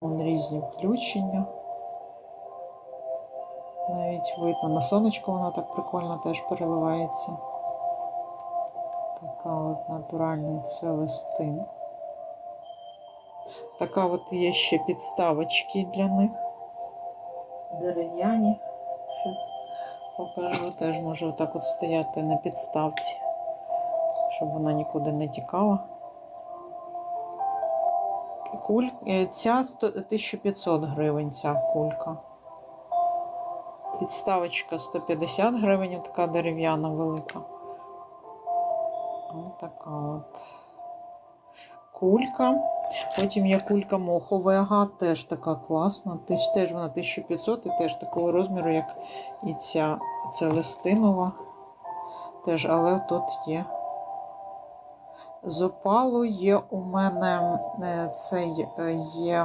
Вон різні включення. Навіть видно. На сонечко вона так прикольно теж переливається. Така от натуральний целестин. Така от є ще підставочки для них. Дерев'яні. Щас покажу. Теж може отак от стояти на підставці, щоб вона нікуди не тікала. Куль... е, Ця 100 1500 гривень, ця кулька. Підставочка 150 гривень, така дерев'яна велика. Ось така от кулька. Потім є кулька моховий теж така класна. Теж, вона 1500 і теж такого розміру, як і ця целестинова. Теж, але тут є. З опалу є у мене е, цей е, є